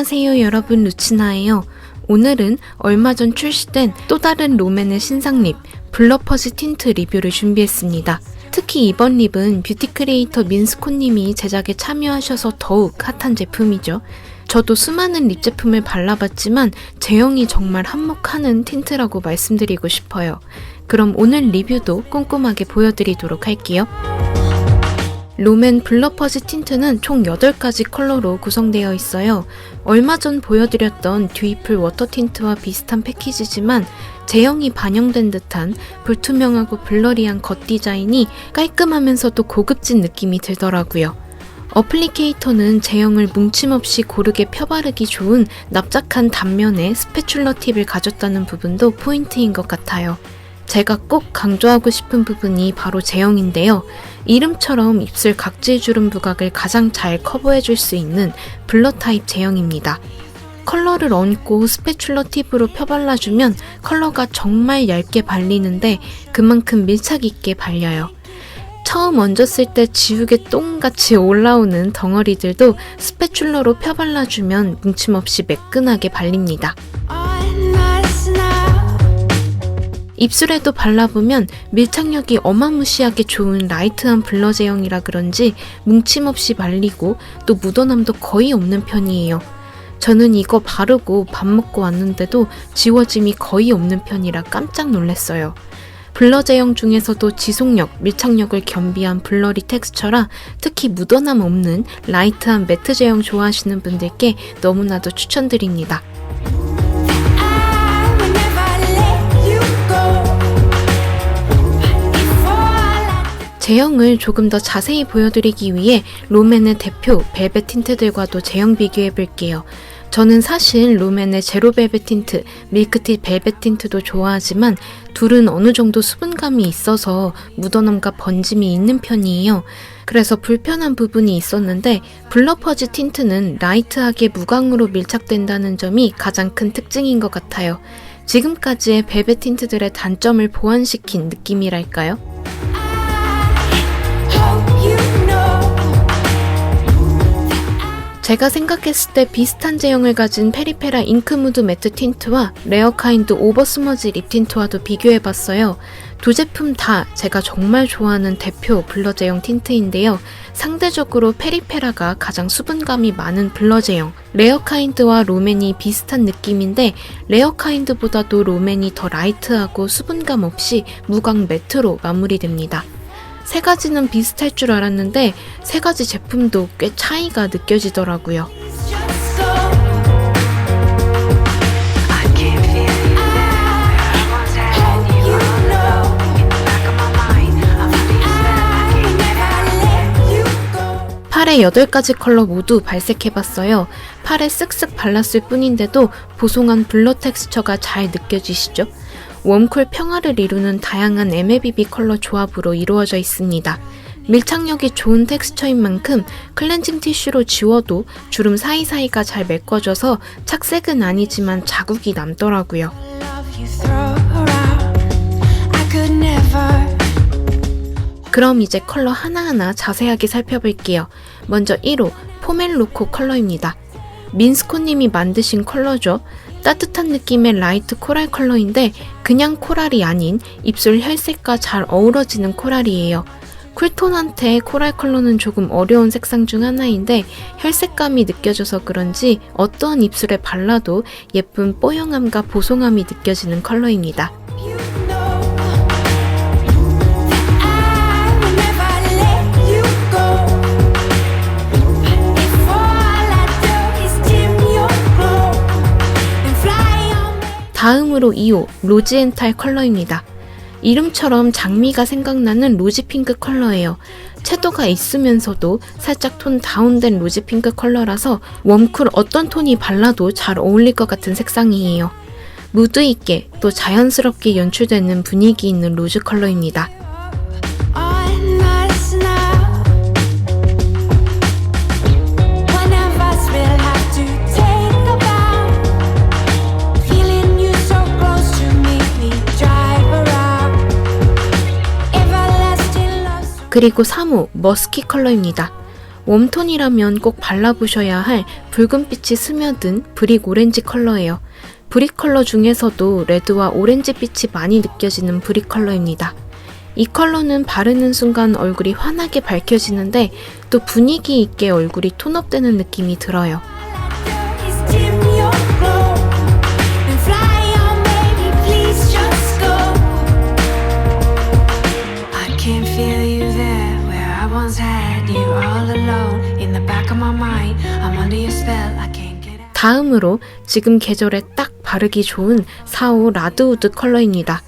안녕하세요 여러분 루치나예요. 오늘은 얼마 전 출시된 또 다른 롬앤의 신상 립 블러퍼즈 틴트 리뷰를 준비했습니다. 특히 이번 립은 뷰티 크리에이터 민스코님이 제작에 참여하셔서 더욱 핫한 제품이죠. 저도 수많은 립 제품을 발라봤지만 제형이 정말 한몫하는 틴트라고 말씀드리고 싶어요. 그럼 오늘 리뷰도 꼼꼼하게 보여드리도록 할게요. 롬앤 블러퍼즈 틴트는 총 8가지 컬러로 구성되어 있어요. 얼마 전 보여드렸던 듀이플 워터 틴트와 비슷한 패키지지만 제형이 반영된 듯한 불투명하고 블러리한 겉 디자인이 깔끔하면서도 고급진 느낌이 들더라고요. 어플리케이터는 제형을 뭉침 없이 고르게 펴바르기 좋은 납작한 단면에 스패출러 팁을 가졌다는 부분도 포인트인 것 같아요. 제가 꼭 강조하고 싶은 부분이 바로 제형인데요. 이름처럼 입술 각질 주름 부각을 가장 잘 커버해줄 수 있는 블러 타입 제형입니다. 컬러를 얹고 스패출러 팁으로 펴발라주면 컬러가 정말 얇게 발리는데 그만큼 밀착 있게 발려요. 처음 얹었을 때 지우개 똥같이 올라오는 덩어리들도 스패출러로 펴발라주면 뭉침 없이 매끈하게 발립니다. 입술에도 발라보면 밀착력이 어마무시하게 좋은 라이트한 블러 제형이라 그런지 뭉침 없이 발리고 또 묻어남도 거의 없는 편이에요. 저는 이거 바르고 밥 먹고 왔는데도 지워짐이 거의 없는 편이라 깜짝 놀랐어요. 블러 제형 중에서도 지속력, 밀착력을 겸비한 블러리 텍스처라 특히 묻어남 없는 라이트한 매트 제형 좋아하시는 분들께 너무나도 추천드립니다. 제형을 조금 더 자세히 보여드리기 위해 롬앤의 대표 벨벳 틴트들과도 제형 비교해 볼게요. 저는 사실 롬앤의 제로 벨벳 틴트, 밀크티 벨벳 틴트도 좋아하지만 둘은 어느 정도 수분감이 있어서 묻어남과 번짐이 있는 편이에요. 그래서 불편한 부분이 있었는데 블러퍼즈 틴트는 라이트하게 무광으로 밀착된다는 점이 가장 큰 특징인 것 같아요. 지금까지의 벨벳 틴트들의 단점을 보완시킨 느낌이랄까요? 제가 생각했을 때 비슷한 제형을 가진 페리페라 잉크무드 매트 틴트와 레어카인드 오버스머지 립 틴트와도 비교해봤어요. 두 제품 다 제가 정말 좋아하는 대표 블러 제형 틴트인데요. 상대적으로 페리페라가 가장 수분감이 많은 블러 제형, 레어카인드와 롬앤이 비슷한 느낌인데 레어카인드보다도 롬앤이 더 라이트하고 수분감 없이 무광 매트로 마무리됩니다. 세 가지는 비슷할 줄 알았는데 세 가지 제품도 꽤 차이가 느껴지더라고요. 팔에 8가지 컬러 모두 발색해봤어요. 팔에 쓱쓱 발랐을 뿐인데도 보송한 블러 텍스처가 잘 느껴지시죠? 웜쿨 평화를 이루는 다양한 MLBB 컬러 조합으로 이루어져 있습니다. 밀착력이 좋은 텍스처인 만큼 클렌징 티슈로 지워도 주름 사이사이가 잘 메꿔져서 착색은 아니지만 자국이 남더라고요. 그럼 이제 컬러 하나하나 자세하게 살펴볼게요. 먼저 1호 포멜로코 컬러입니다. 민스코님이 만드신 컬러죠. 따뜻한 느낌의 라이트 코랄 컬러인데 그냥 코랄이 아닌 입술 혈색과 잘 어우러지는 코랄이에요. 쿨톤한테 코랄 컬러는 조금 어려운 색상 중 하나인데 혈색감이 느껴져서 그런지 어떠한 입술에 발라도 예쁜 뽀용함과 보송함이 느껴지는 컬러입니다. 다음으로 2호 로지엔탈 컬러입니다. 이름처럼 장미가 생각나는 로지 핑크 컬러예요. 채도가 있으면서도 살짝 톤 다운된 로지 핑크 컬러라서 웜쿨 어떤 톤이 발라도 잘 어울릴 것 같은 색상이에요. 무드 있게 또 자연스럽게 연출되는 분위기 있는 로즈 컬러입니다. 그리고 3호 머스키 컬러입니다. 웜톤이라면 꼭 발라보셔야 할 붉은빛이 스며든 브릭 오렌지 컬러예요. 브릭 컬러 중에서도 레드와 오렌지빛이 많이 느껴지는 브릭 컬러입니다. 이 컬러는 바르는 순간 얼굴이 환하게 밝혀지는데 또 분위기 있게 얼굴이 톤업되는 느낌이 들어요. 다음으로 지금 계절에 딱 바르기 좋은 45 라드우드 컬러입니다.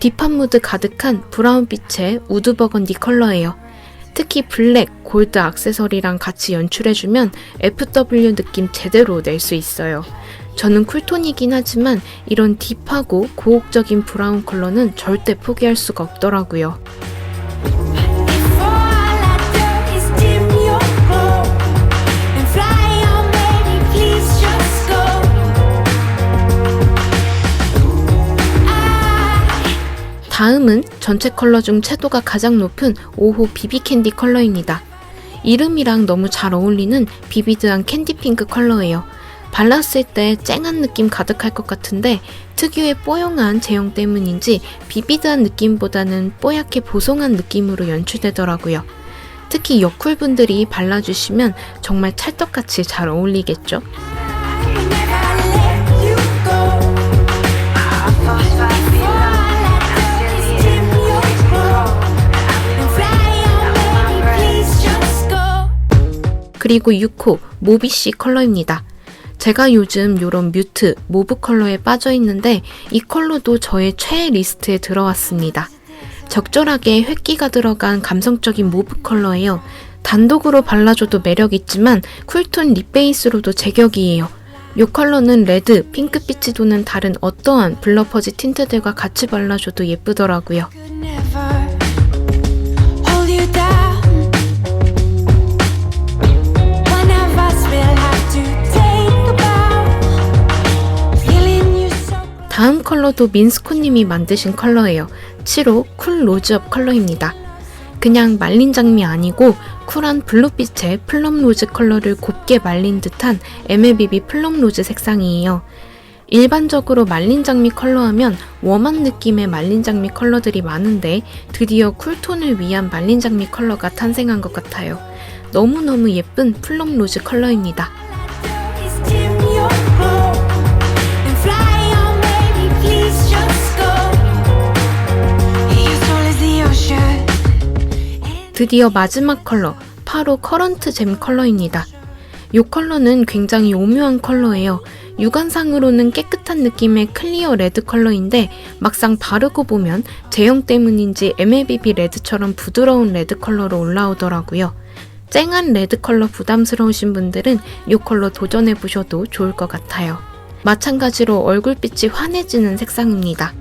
딥한 무드 가득한 브라운빛의 우드 버건디 컬러예요. 특히 블랙, 골드 액세서리랑 같이 연출해주면 FW 느낌 제대로 낼 수 있어요. 저는 쿨톤이긴 하지만 이런 딥하고 고혹적인 브라운 컬러는 절대 포기할 수가 없더라고요. 다음은 전체 컬러 중 채도가 가장 높은 5호 비비 캔디 컬러입니다. 이름이랑 너무 잘 어울리는 비비드한 캔디 핑크 컬러예요. 발랐을 때 쨍한 느낌 가득할 것 같은데 특유의 뽀용한 제형 때문인지 비비드한 느낌보다는 뽀얗게 보송한 느낌으로 연출되더라고요. 특히 여쿨분들이 발라주시면 정말 찰떡같이 잘 어울리겠죠? 그리고 6호 모비씨 컬러입니다. 제가 요즘 요런 뮤트, 모브 컬러에 빠져 있는데 이 컬러도 저의 최애 리스트에 들어왔습니다. 적절하게 획기가 들어간 감성적인 모브 컬러예요. 단독으로 발라줘도 매력 있지만 쿨톤 립 베이스로도 제격이에요. 이 컬러는 레드, 핑크빛이 도는 다른 어떠한 블러퍼지 틴트들과 같이 발라줘도 예쁘더라고요. 다음 컬러도 민스코님이 만드신 컬러예요. 7호 쿨 로즈업 컬러입니다. 그냥 말린 장미 아니고 쿨한 블루빛의 플럼 로즈 컬러를 곱게 말린 듯한 MLBB 플럼 로즈 색상이에요. 일반적으로 말린 장미 컬러 하면 웜한 느낌의 말린 장미 컬러들이 많은데 드디어 쿨톤을 위한 말린 장미 컬러가 탄생한 것 같아요. 너무너무 예쁜 플럼 로즈 컬러입니다. 드디어 마지막 컬러, 8호 커런트 잼 컬러입니다. 이 컬러는 굉장히 오묘한 컬러예요. 육안상으로는 깨끗한 느낌의 클리어 레드 컬러인데 막상 바르고 보면 제형 때문인지 MLBB 레드처럼 부드러운 레드 컬러로 올라오더라고요. 쨍한 레드 컬러 부담스러우신 분들은 이 컬러 도전해 보셔도 좋을 것 같아요. 마찬가지로 얼굴빛이 환해지는 색상입니다.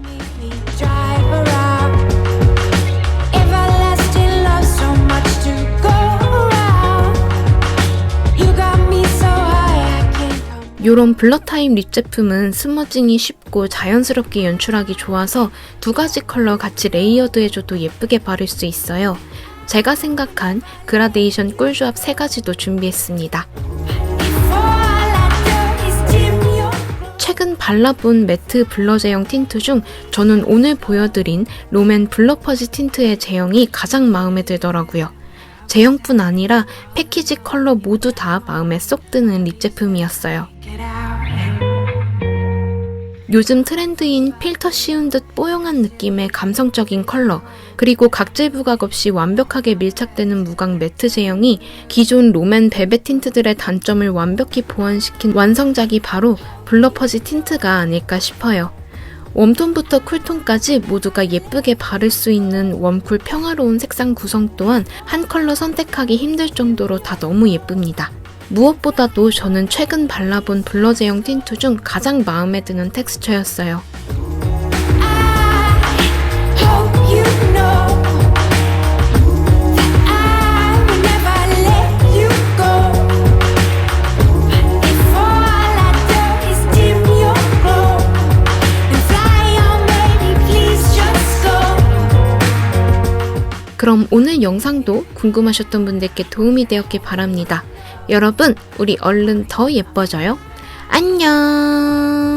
요런 블러 타입 립 제품은 스머징이 쉽고 자연스럽게 연출하기 좋아서 두 가지 컬러 같이 레이어드 해줘도 예쁘게 바를 수 있어요. 제가 생각한 그라데이션 꿀조합 세 가지도 준비했습니다. 최근 발라본 매트 블러 제형 틴트 중 저는 오늘 보여드린 롬앤 블러 퍼지 틴트의 제형이 가장 마음에 들더라고요. 제형뿐 아니라 패키지 컬러 모두 다 마음에 쏙 드는 립 제품이었어요. 요즘 트렌드인 필터 씌운 듯 뽀용한 느낌의 감성적인 컬러, 그리고 각질 부각 없이 완벽하게 밀착되는 무광 매트 제형이 기존 롬앤 베베 틴트들의 단점을 완벽히 보완시킨 완성작이 바로 블러퍼지 틴트가 아닐까 싶어요. 웜톤부터 쿨톤까지 모두가 예쁘게 바를 수 있는 웜쿨 평화로운 색상 구성 또한 한 컬러 선택하기 힘들 정도로 다 너무 예쁩니다. 무엇보다도 저는 최근 발라본 블러 제형 틴트 중 가장 마음에 드는 텍스처였어요. 오늘 영상도 궁금하셨던 분들께 도움이 되었길 바랍니다. 여러분, 우리 얼른 더 예뻐져요. 안녕!